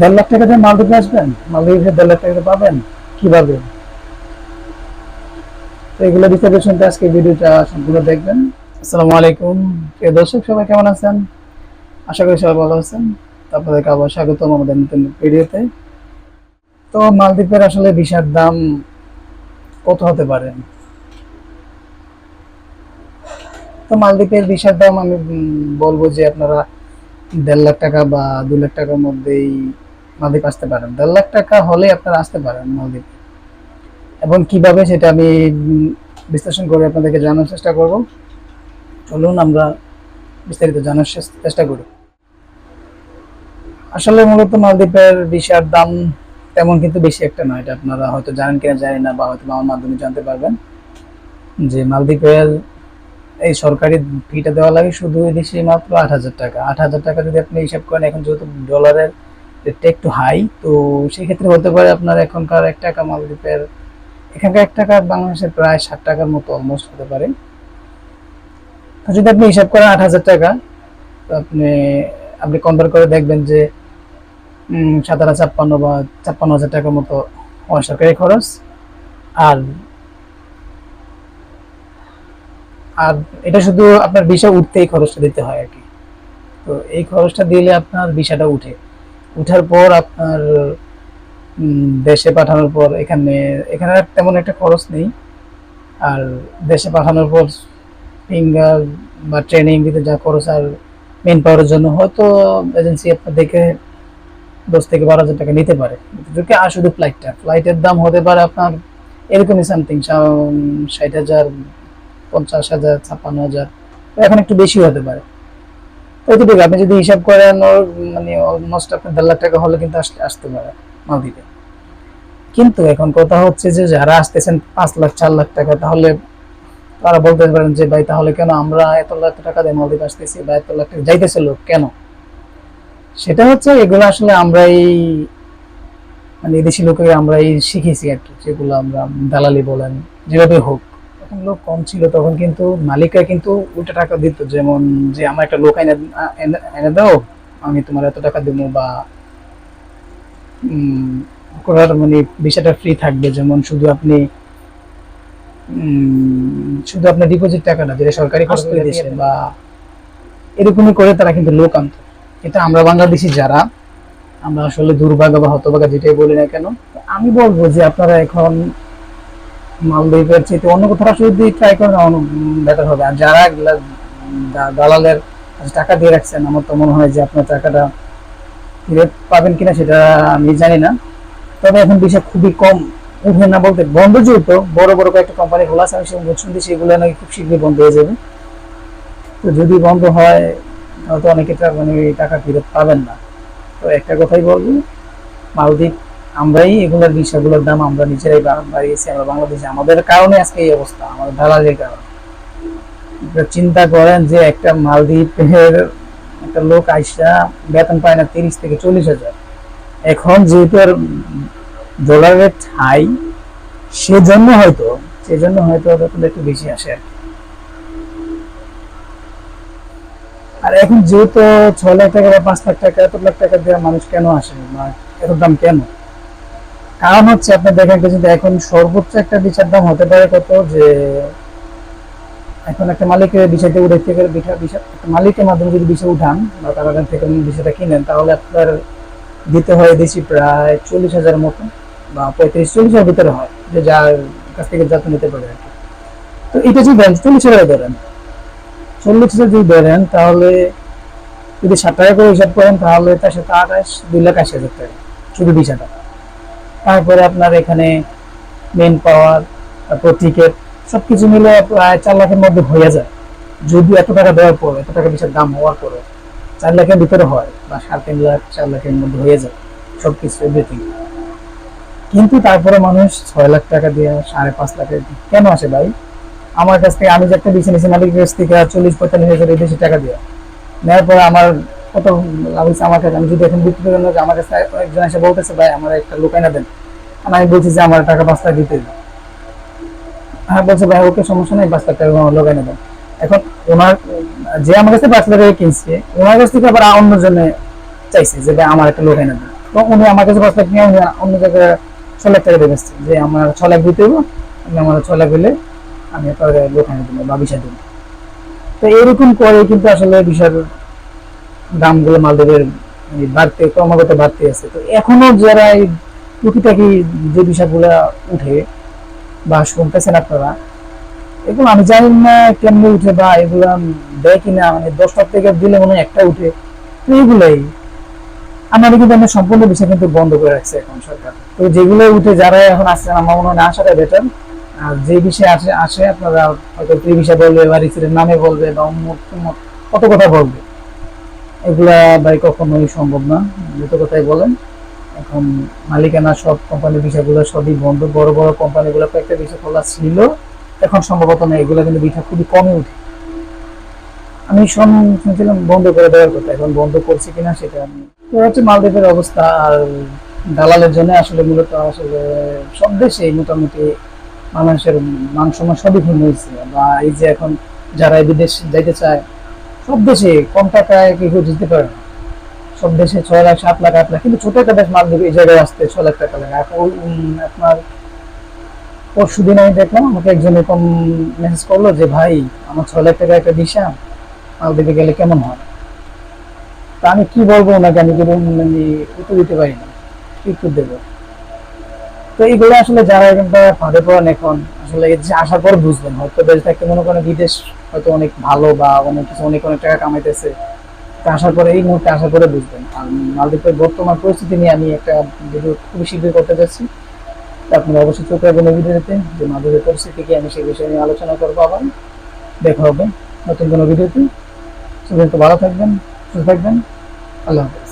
দেড় লাখ টাকা দিয়ে মালদ্বীপে আসবেন? মালদ্বীপে দেড় লাখ টাকা পাবেন? কীভাবে? তো এগুলো বিস্তারিত শুনতে আজকে ভিডিওটা সম্পূর্ণ দেখবেন। আসসালামু আলাইকুম। প্রিয় দর্শক, সবাই কেমন আছেন? আশা করি সবাই ভালো আছেন। আপনাদেরকে আবার স্বাগতম আমাদের নতুন ভিডিওতে। তো মালদ্বীপের আসলে ভিসার দাম কত হতে পারে? তো মালদ্বীপের ভিসার দাম আমি বলব যে আপনারা দেড় লাখ টাকা বা দু লাখ টাকার মধ্যেই মালদ্বীপ আসতে পারেন। দেড় লাখ টাকা হলে আপনারা আসতে পারেন মালদ্বীপ। এবং কীভাবে সেটা আমি বিশ্লেষণ করে আপনাদেরকে জানার চেষ্টা করব। চলুন আমরা বিস্তারিত জানার চেষ্টা করি। আসলে মূলত মালদ্বীপের ভিসার দাম তেমন কিন্তু বেশি একটা নয়। এটা আপনারা হয়তো জানেন কিনা জানি না বা হয়তো আমার মাধ্যমে জানতে পারবেন। যে মালদ্বীপের এই সরকারি ফিটা দেওয়া লাগে শুধু দেশে মাত্র আট হাজার টাকা। আট হাজার টাকা যদি আপনি হিসাব করেন, এখন যেহেতু ডলারের রেটটা একটু হাই তো সেই ক্ষেত্রে হতে পারে আপনার এখনকার এক টাকা মালদ্বীপের এখানকার এক টাকা বাংলাদেশের প্রায় ষাট টাকার মতো অলমোস্ট হতে পারে। তো যদি আপনি হিসাব করেন আট হাজার টাকা, তো আপনি আপনি কনভার্ট করে দেখবেন যে সাত হাজার ছাপ্পান্ন বা ছাপ্পান্ন হাজার টাকার মতো অসরকারি খরচ। আর আর এটা শুধু আপনার ভিসা উঠতেই খরচটা দিতে হয় আর কি। তো এই খরচটা দিলে আপনার ভিসাটা উঠে। উঠার পর আপনার দেশে পাঠানোর পর এখানে এখানে তেমন একটা খরচ নেই। আর দেশে পাঠানোর পর ফিঙ্গার বা ট্রেনিং দিতে যা খরচ আর মেন পাওয়ারের জন্য, হয়তো এজেন্সি আপনার দেখে দশ থেকে বারো হাজার টাকা নিতে পারে। যদি আর শুধু ফ্লাইটটা ফ্লাইটের দাম হতে পারে আপনার এরকমই সামথিং ষাট হাজার পঞ্চাশ হাজার, ছাপ্পান্ন হাজার, এখন একটু বেশি হতে পারে। এতটুকু আপনি যদি হিসাব করেন ওর মানে অলমোস্ট আপনার দেড় লাখ টাকা হলে কিন্তু আসতে পারে মালদ্বীপে। কিন্তু এখন কথা হচ্ছে যে যারা আসতেছেন পাঁচ লাখ, চার লাখ টাকা, তাহলে তারা বলতে পারেন যে, ভাই, তাহলে কেন আমরা এত লাখ টাকা দিয়ে মালদ্বীপ আসতেছি বা এত লাখ টাকা যাইতেছে লোক, কেন? সেটা হচ্ছে এগুলো আসলে আমরাই মানে এদেশি লোকের আমরাই শিখেছি আর কি, যেগুলো আমরা দালালি বলেন, যেভাবে হোক। লোক কম ছিল তখন কিন্তু মালিকরা কিন্তু উল্টা টাকা দিত। যেমন যে আমার একটা লোক এনে দাও আমি তোমার এত টাকা দেবো বা করার মানে বিষয়টা ফ্রি থাকবে। যেমন শুধু আপনি শুধু আপনার ডিপোজিট টাকাটা যেটা সরকারি খরচ করে দিয়েছে বা এরকমই করে তারা কিন্তু লোক আনত এটা আমরা বাংলাদেশি যারা আমরা আসলে দুর্ভাগ্য বা হতভাগা যেটাই বলি না কেন আমি বলব যে আপনারা এখন মালদ্বীপের চেয়ে অন্য কোথাও যদি ট্রাই করেন বেটার হবে। আর যারা এগুলা দালালের টাকা দিয়ে রাখছেন, আমার তো মনে হয় যে আপনার টাকাটা ফিরে পাবেন কিনা সেটা আমি জানি না। তবে এখন বিষয় খুবই কম। উঠবে না বলতে বন্ধ যেহেতু বড় বড় কয়েকটা কোম্পানি খোলা আছে, আমি সেরকম শুনছি সেগুলো নাকি খুব শীঘ্রই বন্ধ হয়ে যাবে। তো যদি বন্ধ হয়, তাহলে অনেকে মানে টাকা ফেরত পাবেন না। তো একটা কথাই বলব, মালদ্বীপ আমরাই এগুলোর বিষয়গুলোর দাম আমরা নিজেরাই বাড়িয়েছি, আমরা বাংলাদেশে, আমাদের কারণে আজকে এই অবস্থা, আমাদের দালালের কারণে। চিন্তা করেন যে একটা মালদ্বীপের একটা লোক আইসা বেতন পায় না তিরিশ থেকে চল্লিশ হাজার। এখন যেহেতু ডলার রেট হাই সেজন্য হয়তো সেজন্য হয়তো বেতন একটু বেশি আসে আর। আর এখন যেহেতু ছয় লাখ টাকা বা পাঁচ লাখ টাকা এত লাখ টাকা দিয়ে মানুষ কেন আসে এত দাম কেন? কারণ হচ্ছে আপনি দেখেন যে এখন সর্বোচ্চ একটা বিচার দাম হতে পারে কত? যে এখন একটা মালিকের বিষয়টা উঠে থেকে একটা মালিকের মাধ্যমে যদি বিষয় উঠান বা তার কাছ থেকে বিষয়টা কিনেন, তাহলে আপনার দিতে হয় দেশি প্রায় চল্লিশ হাজার মতো বা পঁয়ত্রিশ চল্লিশ হাজার ভিতরে হয়, যে যার কাছ থেকে যত নিতে পারে আর কি। তো এটা যদি দেন, চল্লিশ হাজার ধরেন। চল্লিশ হাজার যদি ধরেন, তাহলে যদি ষাট টাকা করে হিসাব করেন, তাহলে তার সাথে আঠাশ দুই লাখ আশি হাজার টাকা। শুধু বিষয়টা তারপরে আপনার এখানে মেন পাওয়ার তারপর টিকিট সবকিছু মিলে প্রায় চার লাখের মধ্যে হয়ে যায়। যদি এত টাকা দেওয়ার পর, এত টাকা বিষয়ের দাম হওয়ার পরে, চার লাখের ভিতরে হয় বা সাড়ে তিন লাখ, চার লাখের মধ্যে হয়ে যায়, সবকিছু এভরিথিং কিন্তু তারপরে মানুষ ছয় লাখ টাকা দিয়ে সাড়ে পাঁচ লাখের কেন আসে ভাই? আমার কাছ থেকে আমি যে একটা বিছে নিয়েছি, মালিকের কাছ থেকে চল্লিশ, পঁয়তাল্লিশ হাজার বেশি টাকা দিয়ে। নেওয়ার পরে আমার কত লাভ হয়েছে আমার কাছে, আমি যদি এখন বিক্রি করি আমার কাছে একজন এসে বলতেছে, ভাই, আমার একটা লোক এনে দেন। আমি বলছি যে আমার টাকা পাঁচ লাখ দিতে। হ্যাঁ বলছে, ভাই, ওকে সমস্যা নেই, পাঁচ টাকা আমার লোক এনে এখন ওনার, যে আমার কাছে পাঁচ লাখ টাকা কিনছে, ওনার কাছ থেকে আবার অন্য জন্য চাইছে যে, ভাই, আমার একটা লোক এনে তো উনি আমার কাছে পাঁচ লাখ নিয়ে অন্য জায়গায় ছ লাখ টাকা দিয়ে যে, আমার ছ লাখ দিতে হইব আপনি আমার ছ লাখ আমি আপনার দোকানে দেবো বা বিষয় দেবো। তো এরকম করে কিন্তু আসলে বিষয়ের দামগুলো মালদ্বীপের বাড়তে, ক্রমাগত বাড়তে আছে। তো এখনও যারা এই টুকিটাকি যে বিষয়গুলো উঠে বা শুনতেছেন আপনারা এগুলো আমি জানি না কেমনে উঠে বা এগুলো দেয় কিনা মানে দশটার থেকে দিলে মনে একটা উঠে। তো এগুলাই আমাদের কিন্তু আমরা সম্পূর্ণ বিষয় কিন্তু বন্ধ করে রাখছে এখন সরকার। তো যেগুলো উঠে যারা এখন আসছেন আমার মনে হয় আসাটা বেটার আর যে বিষয়ে আসে আসে, আপনারা হয়তো এই বিষয়ে বলবে বা রিসিটের নামে বলবে বা তমুক কত কথা বলবে। এগুলা ভাই কখনোই সম্ভব না যত কথাই বলেন। এখন মালিকানা সব কোম্পানির বিষয়গুলো সবই বন্ধ। বড় বড় কোম্পানিগুলো কয়েকটা বিষয় খোলা ছিল। এখন সম্ভবত না, এগুলো কিন্তু বিষয় খুবই কমে উঠে। আমি শুনছিলাম বন্ধ করে দেওয়ার কথা, এখন বন্ধ করছি কিনা সেটা আমি হচ্ছে মালদ্বীপের অবস্থা আর দালালের জন্য আসলে মূলত আসলে সব দেশে মোটামুটি মানুষের মান সম্মান সবই ভিন্ন হয়েছে। বা এই যে এখন যারা বিদেশ যাইতে চায়, সব দেশে কম টাকায় কেউ যেতে পারে না। সব দেশে ছয় লাখ, সাত লাখ, আট লাখ। কিন্তু ছোট একটা দেশ মালদ্বীপ, এই জায়গায় আসতে ছয় লাখ টাকা লাগে। এখন আপনার পরশু দিন আমি দেখলাম, আমাকে একজন এরকম মেসেজ করল যে, ভাই, আমার ছয় লাখ টাকা একটা দিশা মালদ্বীপে গেলে কেমন হয়? তা আমি কি বলব ওনাকে? আমি কিন্তু মানে উত্তর দিতে পারি না। কি উত্তর দেবো? তো এইগুলো আসলে যারা এখানটা ফাঁদে পড়েন এখন, আসলে আসার পর বুঝবেন। হয়তো দেশ থাকতে মনে করেন বিদেশ হয়তো অনেক ভালো বা অনেক কিছু, অনেক অনেক টাকা কামাইতেছে। আসার পরে এই মুহূর্তে আসার পরে বুঝবেন। আর মালদ্বীপের বর্তমান পরিস্থিতি নিয়ে আমি একটা ভিডিও খুবই শীঘ্রই করতে যাচ্ছি। তা আপনারা অবশ্যই চোখে রাখবেন এই ভিডিওতে যে মালদ্বীপের পরিস্থিতি কি, আমি সেই বিষয়ে নিয়ে আলোচনা করব আবার। দেখা হবে নতুন কোনো ভিডিওতে সেদিন ভালো থাকবেন, সুস্থ থাকবেন। আল্লাহ হাফেজ।